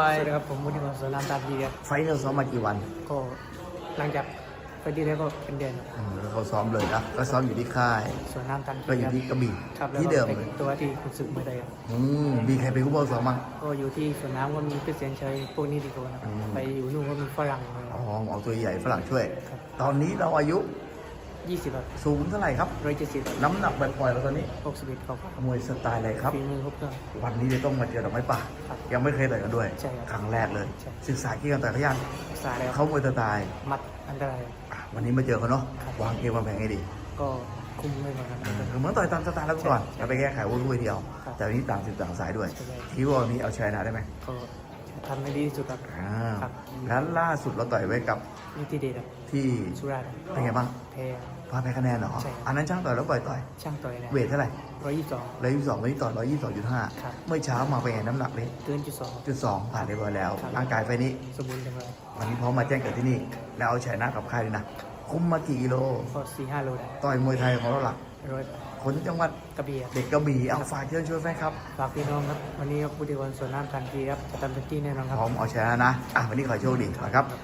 สวัสดีครับผมมุทิมาสลามตาบีครับไฟท์เราซ้อมมากี่วันก็หลังจากไปที่แล้วก็เป็นเดือนครับอืมแล้วเขาซ้อมเลยนะก็ซ้อมอยู่ที่ค่ายส่วนน้ำตันก็อยู่ที่กระบี่ครับแล้วที่ก็เดิมเป็นเลยตัวที่คุณศึกไม่ได้ครับอืมมีใครเป็นผู้บอลซ้อมบ้าง ก็อยู่ที่สวนน้ำก็มีพิเศษชัยพวกนี้ดีกว่านะครับอืม ไปอยู่นู่นก็มีฝรั่งเลยอ๋อเอาตัวใหญ่ฝรั่งช่วย ครับ ตอนนี้เราอายุ ยี่สิบแบบสูงเท่าไหร่ครับร้อยเจ็ดสิบน้ำหนักแบบปล่อยๆเราตอนนี้หกสิบเอ็ดเขาครับมวยสไตล์อะไรครับฝีมือครบเครื่อง วันนี้จะต้องมาเจอดอกไม้ป่าครับยังไม่เคยต่อยกันด้วย ใช่ครับครั้งแรกเลย ใช่ ศึกษาเกี่ยวกับต่อยพยันรักษาแล้วเขามวยสไตล์มัดอันตราย อะวันนี้มาเจอเขาเนาะครับ วางเกมวางแผนให้ดีก็คุมไม่เหมือนกันเออเหมือนต่อยตามสไตล์แล้วก่อนใช่แล้วไปแก้ไขวุ้นเดียว ครับแต่วันนี้ต่างสิบต่างสายด้วยใช่ คิดว่าวันนี้เอาชนะได้ไหมก็ ทำให้ดีที่สุดครับอ่าครับแล้วล่าสุดเราต่อยไว้กับนิติเดชครับที่สุราษฎร์ครับเป็นไงบ้างแพ้พาแพ้คะแนนเหรอใช่ครับอันนั้นช่างต่อยแล้วปล่อยต่อย ช่างต่อยนะเวทเท่าไหร่ร้อยยี่สิบสองร้อยยี่สิบสองร้อยยี่สิบสองร้อยยี่สิบสองจุดห้าครับเมื่อเช้ามาเป็นไงน้ำหนักนี้เกินจุดสองจุดสองผ่านเรียบร้อยแล้วครับร่างกายไฟนี้สมบูรณ์จังเลยวันนี้พร้อมมาแจ้งเกิดที่นี่ แล้วเอาชนะกับค่ายเลยนะ คุมมากี่กิโลก็สี่ห้าโลได้ต่อยมวยไทยของเราหลักร้อย คนจังหวัดกระบี่ครับเด็กกระบี่เอาฝากเชิญชวนแฟนครับฝากพี่น้องครับวันนี้ครับผู้ดีวันสวนน้ำทันทีครับจะทำเต็มที่แน่นอนครับพร้อมเอาชนะนะอะวันนี้ขอโชคดีนะครับไป